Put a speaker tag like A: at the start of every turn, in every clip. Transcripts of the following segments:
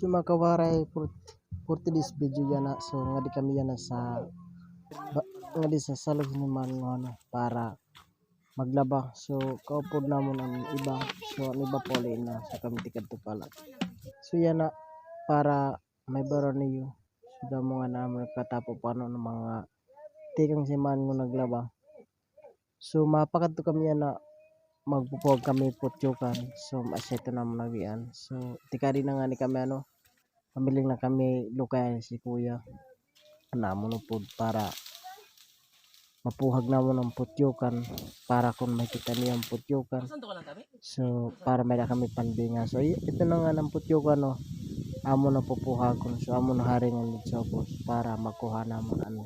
A: So mga kawaray for, for today's video yan na. So nga di kami yan na sa ba, nga di sa salog ni man nga ano para maglaba so kaupod namon ang iba. So ang iba po na sa kami tikad to pala. So yan na para may baro niyo so nga naman katapo paano ng mga tikang si man nga naglaba so mapakat to kami yan na magpupog kami putyukan so maseto na nagian so tikari na nga ni kami ano pamiling na kami lukay si kuya. Namon pod para mapuhag namon ang putyukan para kung makita niya ang putyukan so para may na kami pandinga so ito na nga ng putyukan no. Amo na pupuhagon so amo na haringan sa bus para makuha namon ano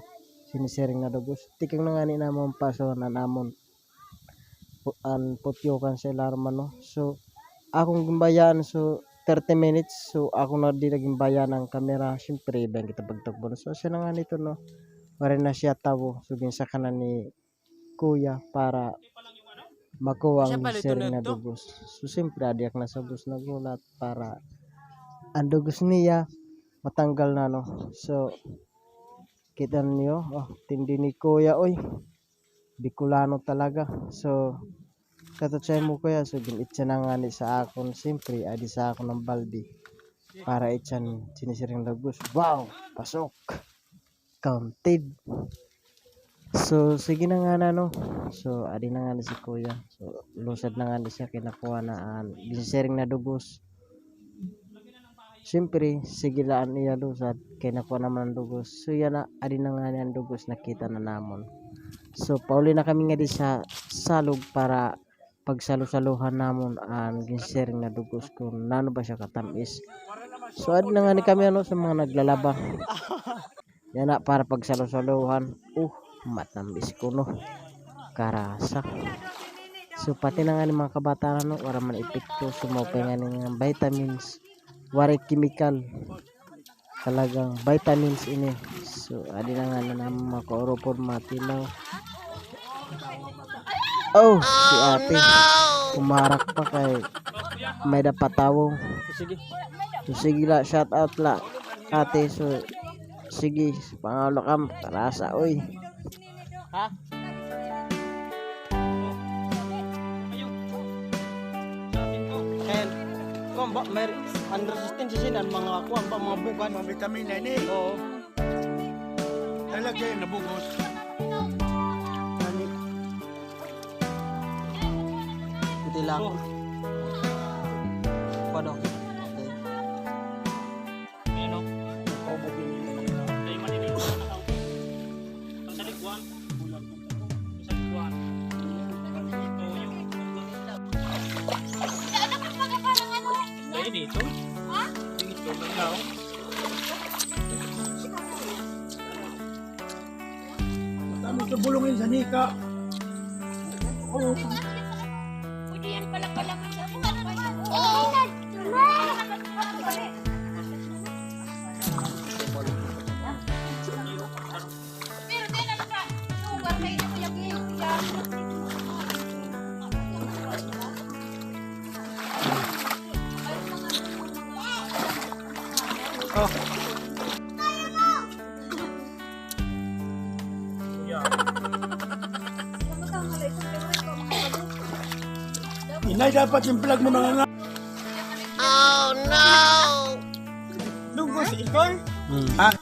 A: sinisiring na dugos. Tikang na nga ni namon paso na namon an putyukan sa alarma no so akong gimbayaan so 30 minutes so ako na di naging bayan ng camera. Syempre ben kita pagtakbo so siya na nga nito no? Para na siya tabo. So ginsa ka na ni kuya para makuha ang sharing
B: na
A: dugos. So syempre adiak na sa bus nagulat para ang dugos niya matanggal na no? So kita niyo oh tindi ni kuya oy Bicolano talaga. So katutsay mo kuya so ginitsa na nga ni sa akon. Siyempre adi sa akon ng baldi para itsan sinisiring lagos wow! Pasok! Counted! So sige na nga na no? So adi na nga ni si kuya. So lusad na nga ni siya kinakuha na an sinisiring na dugos siyempre sige laan niya lusad. Kinakuha naman ang dugos so yan na adi na nga ni ang dugos nakita na namon So pauli na kami nga di sa salog para pagsalo-saluhan namon ang ginsering na dugos kung nano ba siya katamis. So adi na nga ni kami ano sa mga naglalaba. Yan na para pagsalo-saluhan. Uh, matamis ko no. Karasa. So pati na nga ni mga kabataan no, wala man epekto sumopay nga nga vitamins, wari chemical. Talagang vitamins ini. So adi na nga na naman mga kauropon matilaw. Oh, si ate. Kumarak pa kay may dapatawong.
B: Sige.
A: So sige la, shout out la. Ate, so sige, pangalo kam, karasa oy.
B: Ha? Ba, may unresistance siya ng mga kuwan pa, mga bukan.
C: Mga vitamin na ini.
B: Oo.
C: Talaga yung
A: Hindi lang.
B: Oh.
A: Paano? Okay.
B: Ano? Ay, maliliit na tao. Sa likuan. Sa likuan. Ito yung... Ay, dito? Ha? Dito, maglaw.
C: Dami ito bulungin sa nika.
D: Oo! Pero din ano
C: Inay dapat yung plug mo mga nga.
B: Lunggo si Ikor?
A: Hmm.
C: Ha?